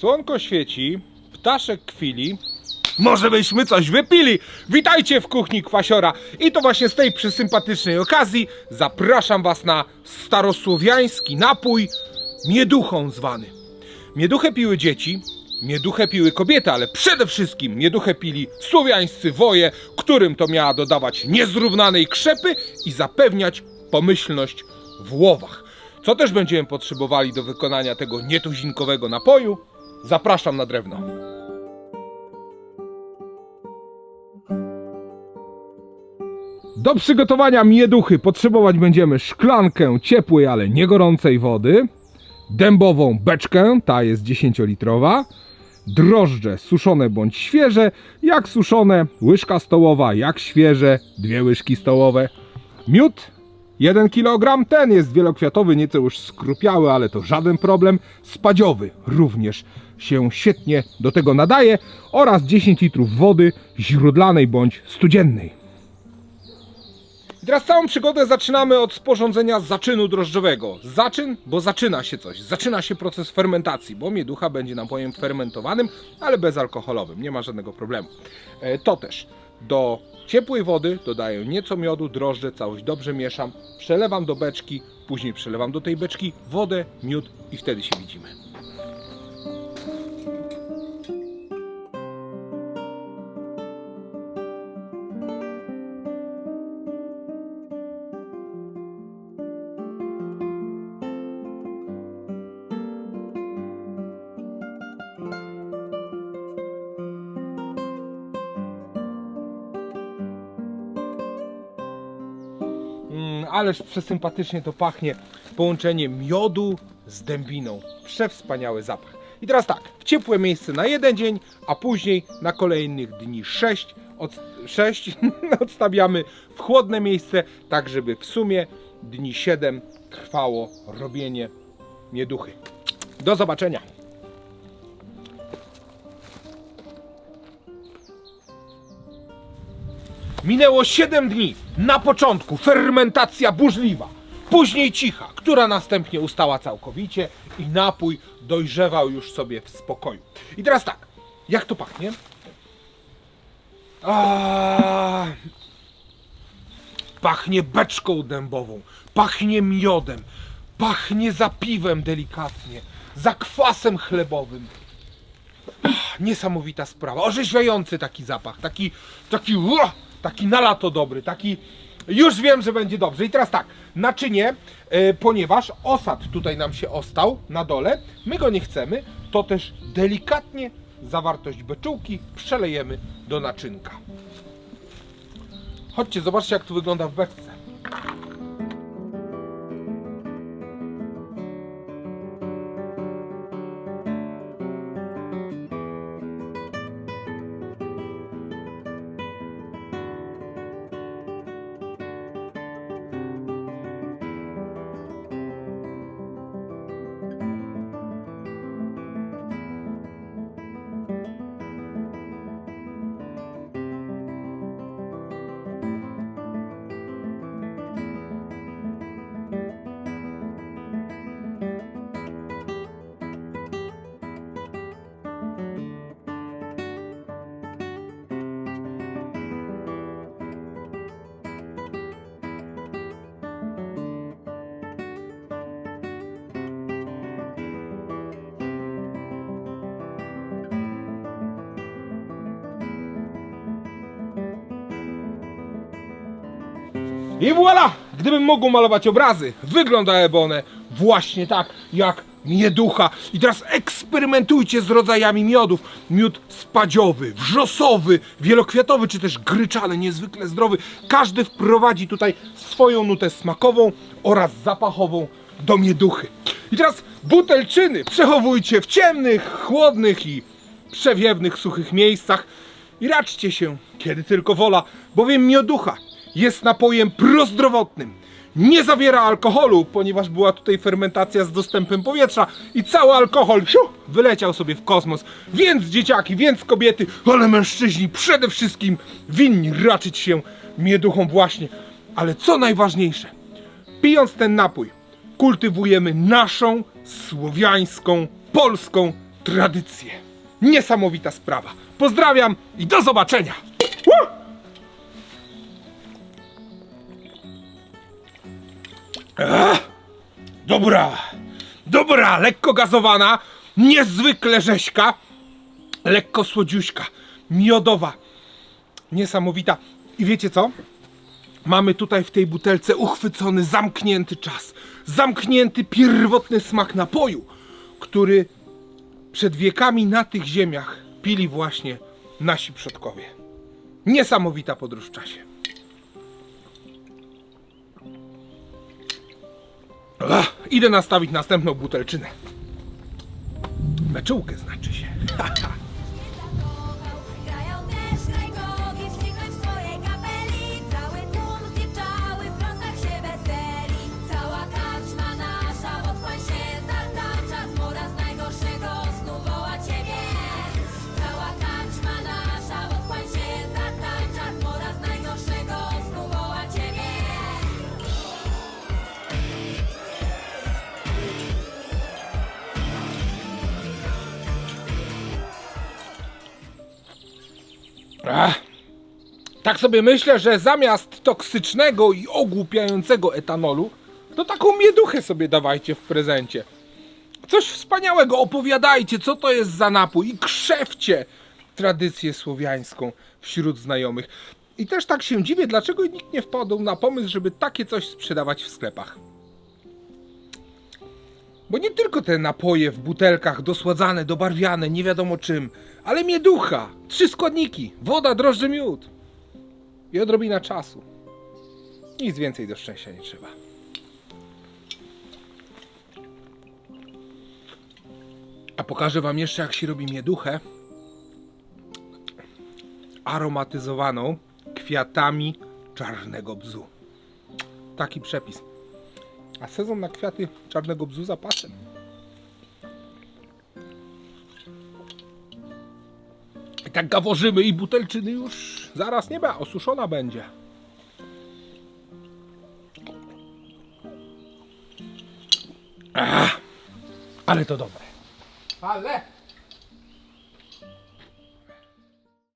Słonko świeci, ptaszek kwili. Może byśmy coś wypili! Witajcie w kuchni Kwasiora! I to właśnie z tej przysympatycznej okazji zapraszam Was na starosłowiański napój mieduchą zwany. Mieduchę piły dzieci, mieduchę piły kobiety, ale przede wszystkim mieduchę pili słowiańscy woje, którym to miała dodawać niezrównanej krzepy i zapewniać pomyślność w łowach. Co też będziemy potrzebowali do wykonania tego nietuzinkowego napoju? Zapraszam na drewno. Do przygotowania mieduchy potrzebować będziemy szklankę ciepłej, ale nie gorącej wody, dębową beczkę, ta jest 10-litrowa, drożdże suszone bądź świeże, jak suszone, łyżka stołowa, jak świeże, dwie łyżki stołowe, miód 1 kg, ten jest wielokwiatowy, nieco już skrupiały, ale to żaden problem, spadziowy również się świetnie do tego nadaje oraz 10 litrów wody źródlanej bądź studziennej. Teraz całą przygodę zaczynamy od sporządzenia zaczynu drożdżowego. Zaczyn, bo zaczyna się coś. Zaczyna się proces fermentacji, bo mieducha będzie napojem fermentowanym, ale bezalkoholowym. Nie ma żadnego problemu. E, To też do ciepłej wody dodaję nieco miodu, drożdże, całość dobrze mieszam, przelewam do beczki, później przelewam do tej beczki wodę, miód i wtedy się widzimy. Ależ przesympatycznie to pachnie. Połączenie miodu z dębiną. Przewspaniały zapach. I teraz tak, w ciepłe miejsce na jeden dzień, a później na kolejnych dni 6, od, 6 odstawiamy w chłodne miejsce, tak żeby w sumie dni 7 trwało robienie mieduchy. Do zobaczenia. Minęło 7 dni. Na początku fermentacja burzliwa, później cicha, która następnie ustała całkowicie i napój dojrzewał już sobie w spokoju. I teraz tak, jak to pachnie? A, pachnie beczką dębową, pachnie miodem, pachnie zapiwem delikatnie, zakwasem chlebowym. Ach, Niesamowita sprawa. Orzeźwiający taki zapach. Taki, taki, taki na lato dobry. Taki, już wiem, że będzie dobrze. I teraz tak, naczynie, e, ponieważ osad tutaj nam się ostał na dole, my go nie chcemy, to też delikatnie zawartość beczułki przelejemy do naczynka. Chodźcie, zobaczcie jak to wygląda w beczce. I voilà! Gdybym mógł malować obrazy, wyglądałyby one właśnie tak jak mieducha. I teraz eksperymentujcie z rodzajami miodów. Miód spadziowy, wrzosowy, wielokwiatowy czy też gryczany, niezwykle zdrowy. Każdy wprowadzi tutaj swoją nutę smakową oraz zapachową do mieduchy. I teraz butelczyny przechowujcie w ciemnych, chłodnych i przewiewnych, suchych miejscach i raczcie się, kiedy tylko wola, bowiem mioducha jest napojem prozdrowotnym. Nie zawiera alkoholu, ponieważ była tutaj fermentacja z dostępem powietrza i cały alkohol siu, wyleciał sobie w kosmos. Więc dzieciaki, więc kobiety, ale mężczyźni przede wszystkim winni raczyć się mieduchą właśnie. Ale co najważniejsze, pijąc ten napój, kultywujemy naszą słowiańską, polską tradycje. Niesamowita sprawa. Pozdrawiam i do zobaczenia. Ach, dobra, dobra, lekko gazowana, niezwykle rzeźka, lekko słodziuśka, miodowa, niesamowita. I wiecie co? Mamy tutaj w tej butelce uchwycony, zamknięty czas, zamknięty pierwotny smak napoju, który przed wiekami na tych ziemiach pili właśnie nasi przodkowie. Niesamowita podróż w czasie. Idę nastawić następną butelczynę. Beczułkę znaczy się. Ach, tak sobie myślę, że zamiast toksycznego i ogłupiającego etanolu, to taką mieduchę sobie dawajcie w prezencie. Coś wspaniałego, opowiadajcie, co to jest za napój i krzewcie tradycję słowiańską wśród znajomych. I też tak się dziwię, dlaczego nikt nie wpadł na pomysł, żeby takie coś sprzedawać w sklepach. Bo nie tylko te napoje w butelkach dosładzane, dobarwiane, nie wiadomo czym, ale mieducha, trzy składniki, woda, drożdże, miód i odrobina czasu. Nic więcej do szczęścia nie trzeba. A pokażę wam jeszcze jak się robi mieduchę aromatyzowaną kwiatami czarnego bzu. Taki przepis. A sezon na kwiaty czarnego bzu za tak gaworzymy i butelczyny już zaraz nie ma, osuszona będzie. Ach, ale to dobre. Ale